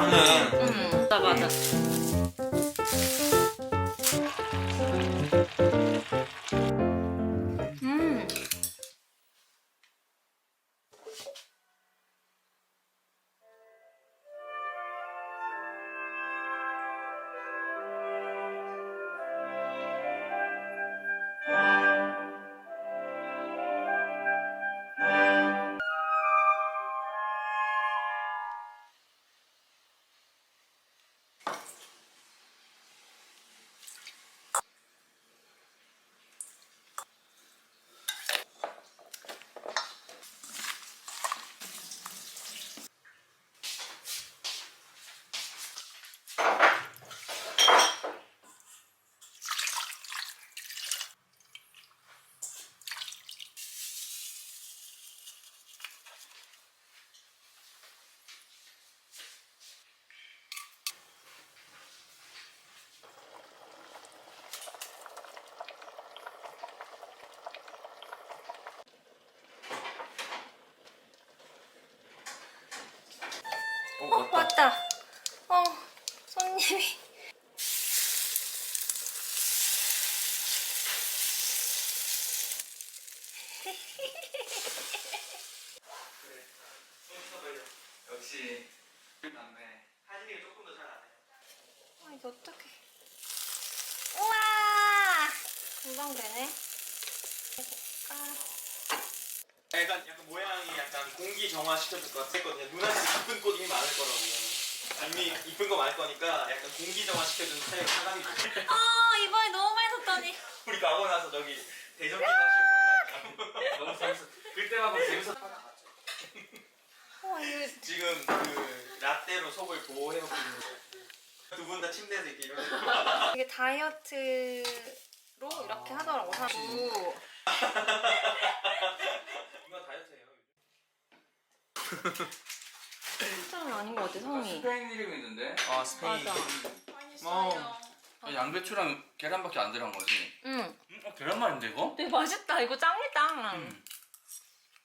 맞네. 응. 맞아 맞아 다. 어, 손님이. 역시 맞네. 하진이가 조금 더 잘안 해. 아, 이거 어떡해. 우와! 금방 되네. 약간 약간 모양이 약간 공기 정화 시켜줄 것 같았거든요. 누나한테 이쁜 꽃 이미 많을 거라고. 이미 이쁜 거 많을 거니까 약간 공기 정화 시켜주는 스타일 사람이 좋아. 아, 이번에 너무 많이 샀더니. 우리 가고 나서 저기 대전기 마시고 너무 재밌어. 그때만큼 재밌었다. 어, 이거. 지금 그 라떼로 속을 보호해놓고 있는 거예요. 두분 다 침대에서 이렇게 이러는 이게 다이어트로 이렇게 하더라고, 사고. 이거 다이어트예요. 진 짜는 아닌 것 같아, 성이. 스페인 이름이 있는데 아 스페인. 맞아. 어. 아, 양배추랑 계란밖에 안 들어간 거지. 응. 음, 어, 계란말인데 이거? 되게 맛있다. 이거 짱이다. 음.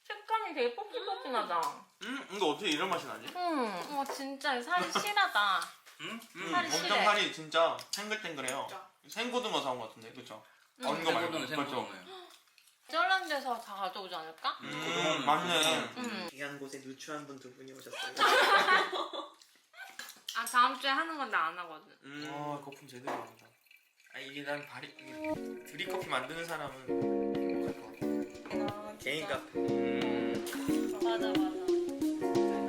색감이 되게 뽀글뽀글하다. 음 이거 어떻게 이런 맛이 나지? 응. 와, 진짜 살이 실하다. 음? 음, 음. 살이 엄청 실해. 살이 진짜 탱글탱글해요. 생고등어 사온 것 같은데, 그렇죠? 응. 어, 이거 말고 생고등어 그렇죠? 생고등어. 쫄란데서 다 가져오지 않을까? 음, 맞네. 응. 귀한 곳에 누추한 분 두 분이 오셨어요. 아 다음 주에 하는 건 나 안 하거든. 음. 아 거품 제대로 나온다. 아 이게 난 발이 이게 드립커피 만드는 사람은 할것 같아. 개인 카페. 음. 맞아 맞아.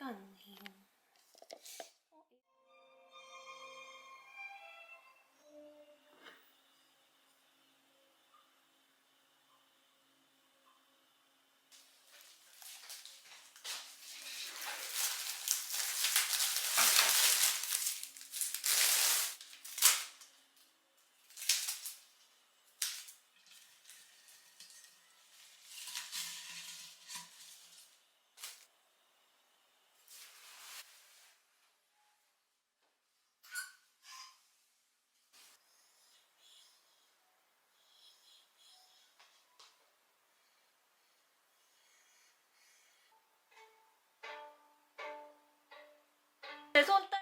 않네요.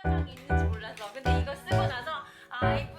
제 손가락이 있는지 몰라서. 근데 이거 쓰고 나서 아 보정이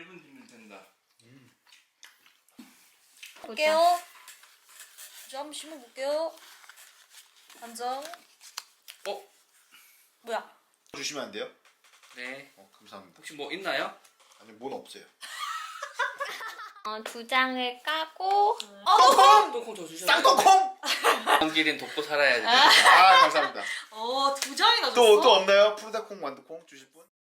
1분 뒤면 된다. 볼게요. 이제 한번 심어볼게요. 안정. 어? 뭐야? 주시면 안 돼요? 네. 어, 감사합니다. 혹시 뭐 있나요? 아니, 뭔 없어요. 어, 두 장을 까고 주셔야 쌍꺼콩! 길인 돕고 살아야 돼. 아, 감사합니다. 어, 두 장이나 줬어? 또, 또 없나요? 푸르다콩, 완두콩 주실 분?